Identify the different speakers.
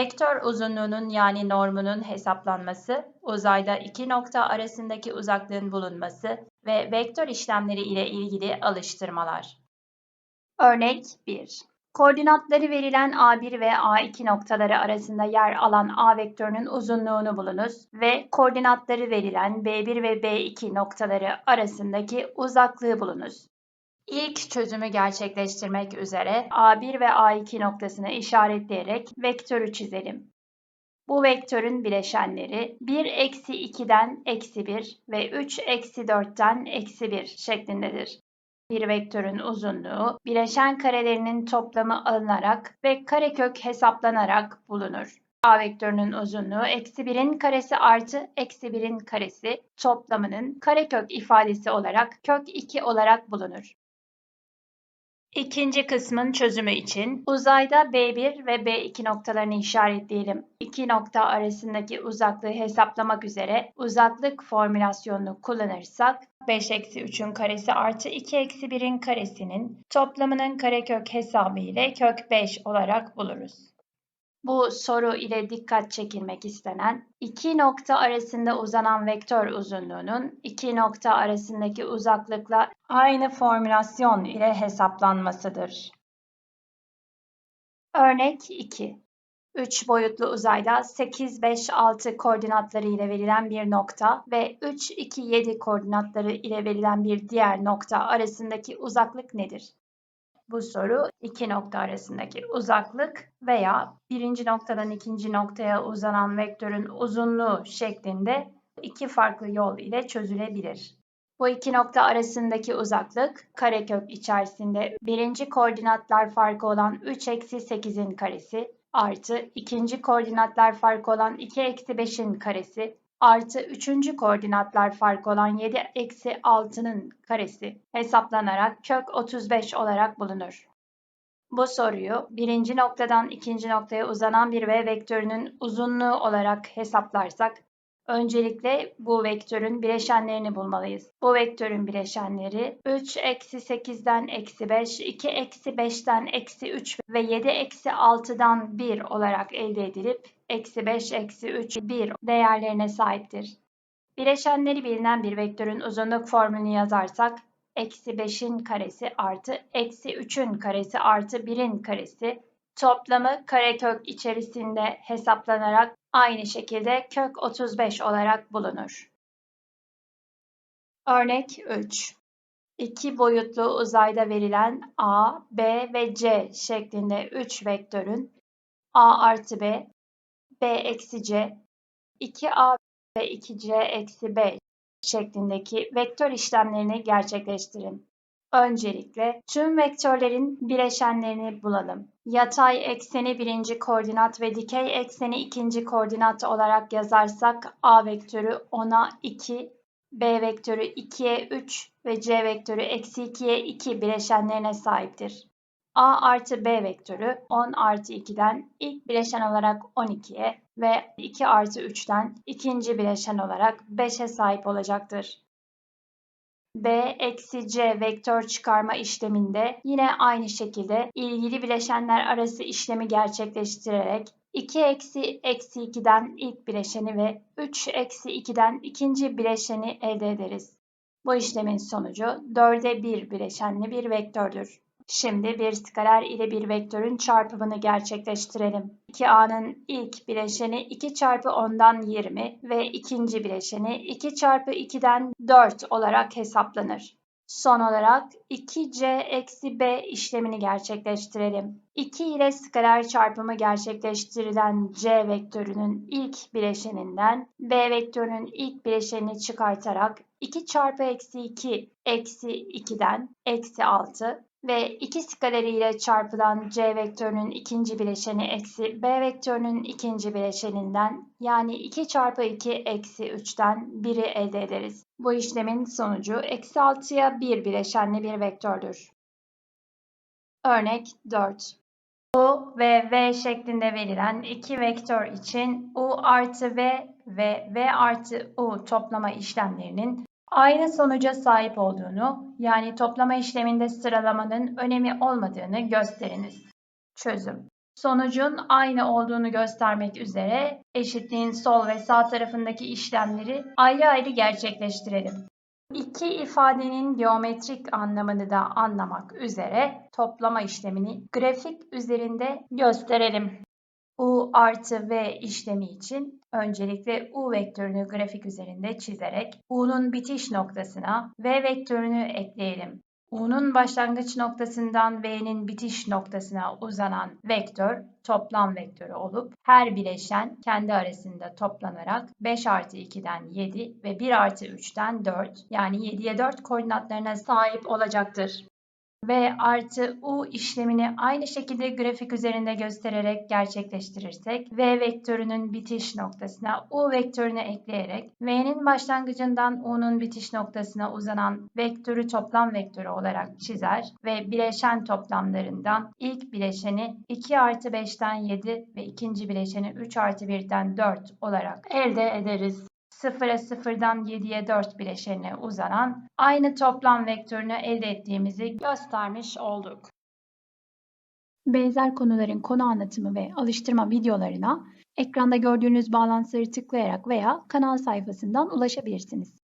Speaker 1: Vektör uzunluğunun yani normunun hesaplanması, uzayda iki nokta arasındaki uzaklığın bulunması ve vektör işlemleri ile ilgili alıştırmalar. Örnek 1. Koordinatları verilen A1 ve A2 noktaları arasında yer alan A vektörünün uzunluğunu bulunuz ve koordinatları verilen B1 ve B2 noktaları arasındaki uzaklığı bulunuz. İlk çözümü gerçekleştirmek üzere A1 ve A2 noktasını işaretleyerek vektörü çizelim. Bu vektörün bileşenleri 1 eksi 2'den eksi 1 ve 3 eksi 4'ten eksi 1 şeklindedir. Bir vektörün uzunluğu bileşen karelerinin toplamı alınarak ve karekök hesaplanarak bulunur. A vektörünün uzunluğu eksi 1'in karesi artı eksi 1'in karesi toplamının karekök ifadesi olarak kök 2 olarak bulunur. İkinci kısmın çözümü için uzayda B1 ve B2 noktalarını işaretleyelim. İki nokta arasındaki uzaklığı hesaplamak üzere uzaklık formülasyonunu kullanırsak 5 eksi 3'ün karesi artı 2 eksi 1'in karesinin toplamının karekök hesabı ile kök 5 olarak buluruz. Bu soru ile dikkat çekilmek istenen iki nokta arasında uzanan vektör uzunluğunun iki nokta arasındaki uzaklıkla aynı formülasyon ile hesaplanmasıdır. Örnek 2. 3 boyutlu uzayda 8, 5, 6 koordinatları ile verilen bir nokta ve 3, 2, 7 koordinatları ile verilen bir diğer nokta arasındaki uzaklık nedir? Bu soru iki nokta arasındaki uzaklık veya birinci noktadan ikinci noktaya uzanan vektörün uzunluğu şeklinde iki farklı yol ile çözülebilir. Bu iki nokta arasındaki uzaklık karekök içerisinde birinci koordinatlar farkı olan 3 eksi 8'in karesi artı ikinci koordinatlar farkı olan 2 eksi 5'in karesi artı üçüncü koordinatlar farkı olan 7 eksi 6'nın karesi hesaplanarak kök 35 olarak bulunur. Bu soruyu birinci noktadan ikinci noktaya uzanan bir v vektörünün uzunluğu olarak hesaplarsak Öncelikle bu vektörün bileşenlerini bulmalıyız. Bu vektörün bileşenleri 3 eksi 8'den eksi 5, 2 eksi 5'ten eksi 3 ve 7 eksi 6'dan 1 olarak elde edilip eksi 5, eksi 3, 1 değerlerine sahiptir. Bileşenleri bilinen bir vektörün uzunluk formülünü yazarsak eksi 5'in karesi artı eksi 3'ün karesi artı 1'in karesi toplamı karekök içerisinde hesaplanarak aynı şekilde kök 35 olarak bulunur. Örnek 3. İki boyutlu uzayda verilen A, B ve C şeklinde 3 vektörün A artı B, B eksi C, 2A ve 2C eksi B şeklindeki vektör işlemlerini gerçekleştirin. Öncelikle tüm vektörlerin bileşenlerini bulalım. Yatay ekseni birinci koordinat ve dikey ekseni ikinci koordinat olarak yazarsak A vektörü 10'a 2, B vektörü 2'ye 3 ve C vektörü eksi 2'ye 2 bileşenlerine sahiptir. A artı B vektörü 10 artı 2'den ilk bileşen olarak 12'ye ve 2 artı 3'ten ikinci bileşen olarak 5'e sahip olacaktır. B eksi C vektör çıkarma işleminde yine aynı şekilde ilgili bileşenler arası işlemi gerçekleştirerek 2 eksi eksi 2'den ilk bileşeni ve 3 eksi 2'den ikinci bileşeni elde ederiz. Bu işlemin sonucu 4'e 1 bileşenli bir vektördür. Şimdi bir skaler ile bir vektörün çarpımını gerçekleştirelim. 2a'nın ilk bileşeni 2 çarpı 10'dan 20 ve ikinci bileşeni 2 çarpı 2'den 4 olarak hesaplanır. Son olarak 2c eksi b işlemini gerçekleştirelim. 2 ile skaler çarpımı gerçekleştirilen c vektörünün ilk bileşeninden b vektörünün ilk bileşenini çıkartarak 2 çarpı eksi 2 eksi 2'den eksi 6 ve iki skaleriyle çarpılan c vektörünün ikinci bileşeni eksi b vektörünün ikinci bileşeninden yani 2 çarpı 2 eksi 3'ten 1'i elde ederiz. Bu işlemin sonucu eksi 6'ya 1 bileşenli bir vektördür. Örnek 4. U ve V şeklinde verilen iki vektör için U artı V ve V artı U toplama işlemlerinin aynı sonuca sahip olduğunu, yani toplama işleminde sıralamanın önemi olmadığını gösteriniz. Çözüm Sonucun aynı olduğunu göstermek üzere eşitliğin sol ve sağ tarafındaki işlemleri ayrı ayrı gerçekleştirelim. İki ifadenin geometrik anlamını da anlamak üzere toplama işlemini grafik üzerinde gösterelim. U artı V işlemi için öncelikle U vektörünü grafik üzerinde çizerek U'nun bitiş noktasına V vektörünü ekleyelim. U'nun başlangıç noktasından V'nin bitiş noktasına uzanan vektör toplam vektörü olup her bileşen kendi arasında toplanarak 5 artı 2'den 7 ve 1 artı 3'ten 4 yani 7'ye 4 koordinatlarına sahip olacaktır. V artı U işlemini aynı şekilde grafik üzerinde göstererek gerçekleştirirsek V vektörünün bitiş noktasına U vektörünü ekleyerek V'nin başlangıcından U'nun bitiş noktasına uzanan vektörü toplam vektörü olarak çizer ve bileşen toplamlarından ilk bileşeni 2 artı 5'ten 7 ve ikinci bileşeni 3 artı 1'den 4 olarak elde ederiz. 0'a 0'dan 7'ye 4 bileşenine uzanan aynı toplam vektörünü elde ettiğimizi göstermiş olduk.
Speaker 2: Benzer konuların konu anlatımı ve alıştırma videolarına ekranda gördüğünüz bağlantıları tıklayarak veya kanal sayfasından ulaşabilirsiniz.